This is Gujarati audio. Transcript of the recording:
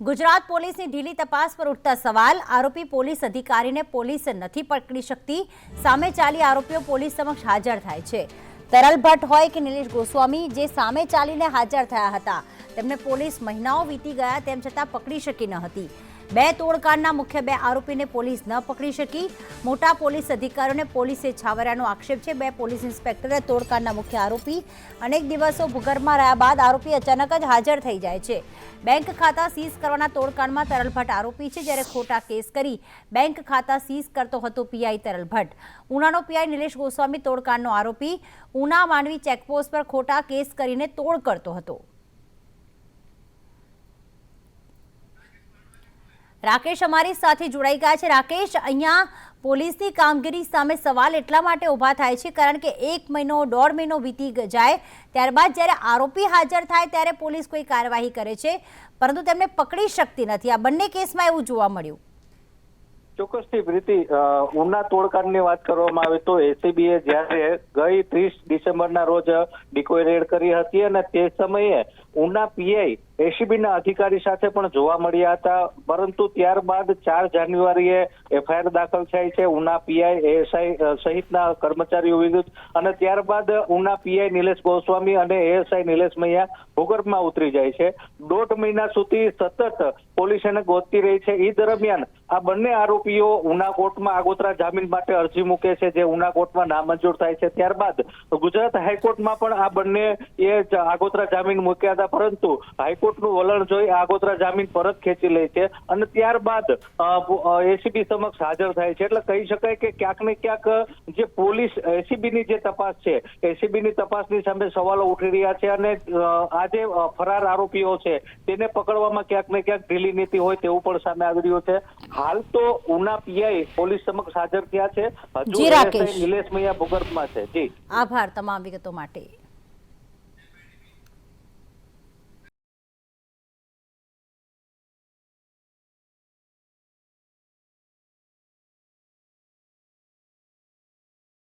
ગુજરાત પોલીસની ઢીલી તપાસ પર ઉઠતા સવાલ. આરોપી પોલીસ અધિકારીને પોલીસ નથી પકડી શકતી. સામે ચાલી આરોપીઓ પોલીસ સમક્ષ હાજર થાય છે. તરલ ભટ્ટ હોય કે નિલેશ ગોસ્વામી જે સામે ચાલીને હાજર થયા હતા. તેમને પોલીસ મહિનાઓ વીતી ગયા તેમ છતાં પકડી શકી ન હતી. બે તોડકાંડના મુખ્ય બે આરોપીને પોલીસ ન પકડી શકી. મોટા પોલીસ અધિકારીઓને પોલીસે છાવર્યાનો આક્ષેપ છે. બે પોલીસ ઇન્સ્પેક્ટરે તોડકાંડના મુખ્ય આરોપી અનેક દિવસો ભૂગર્ભમાં રહ્યા બાદ આરોપી અચાનક જ હાજર થઈ જાય છે. બેંક ખાતા સીઝ કરવાના તોડકાંડમાં તરલ ભટ્ટ આરોપી છે, જ્યારે ખોટા કેસ કરી બેંક ખાતા સીઝ કરતો હતો પીઆઈ તરલ ભટ્ટ ઉનાનો પીઆઈ નિલેશ ગોસ્વામી તોડકાંડનો આરોપી. ઉના માંડવી ચેકપોસ્ટ પર ખોટા કેસ કરીને તોડ કરતો હતો. રાકેશ અમારી સાથે જોડાઈ ગયા છે. રાકેશ, અહીંયા પોલીસની કામગીરી સામે સવાલ એટલા માટે ઊભા થાય છે, કારણ કે એક મહિનો, દોઢ મહિનો વીતી જાય. ત્યારબાદ જ્યારે આરોપી હાજર થાય ત્યારે પોલીસ કોઈ કાર્યવાહી કરે છે, પરંતુ તેમને પકડી શકતી નથી. આ બંને કેસમાં એવું જોવા મળ્યું. ચોક્કસથી પ્રીતિ ઉના તોડકાંડની વાત કરવામાં આવે તો એસીબીએ જ્યારે ગઈ ત્રીસ ડિસેમ્બરના રોજ ડિકોય રેડ કરી હતી અને તે સમયે ઉના પીઆઈ એસીબીના અધિકારી સાથે પણ જોવા મળ્યા હતા, પરંતુ ત્યારબાદ ચાર જાન્યુઆરીએ એફઆઈઆર દાખલ થઈ છે. ઉના પીઆઈ, એએસઆઈ સહિતના કર્મચારીઓ વિરુદ્ધ અને ત્યારબાદ ઉના પીઆઈ નિલેશ ગોસ્વામી અને એએસઆઈ નિલેશ મૈયા ભૂગર્ભમાં ઉતરી જાય છે. દોઢ મહિના સુધી સતત પોલીસ એને ગોતતી રહી છે. એ દરમિયાન આ બંને આરોપીઓ ઉના કોર્ટમાં આગોતરા જામીન માટે અરજી મૂકે છે, જે ઉના કોર્ટમાં નામંજૂર થાય છે. ત્યારબાદ ગુજરાત હાઈકોર્ટમાં પણ આ બંને એ આગોતરા જામીન મૂક્યા હતા, પરંતુ હાઈકોર્ટનું વલણ જોઈ આગોતરા જામીન પરત ખેંચી લે છે અને ત્યારબાદ એસીબી સમક્ષ હાજર થાય છે. એટલે કહી શકાય કે ક્યાંક ને ક્યાંક જે પોલીસ એસીબીની જે તપાસ છે એસીબીની તપાસની સામે સવાલો ઉઠી રહ્યા છે અને આ જે ફરાર આરોપીઓ છે તેને પકડવામાં ક્યાંક ને ક્યાંક ઢીલી નીતિ હોય તેવું પણ સામે આવી રહ્યું છે. હાલ તો ઉના પીઆઈ પોલીસ સમક્ષ હાજર થયા છે. હજુ નિલેશ મૈયા ભૂગર્ભમાં છે. જી. આભાર તમામ વિગતો માટે.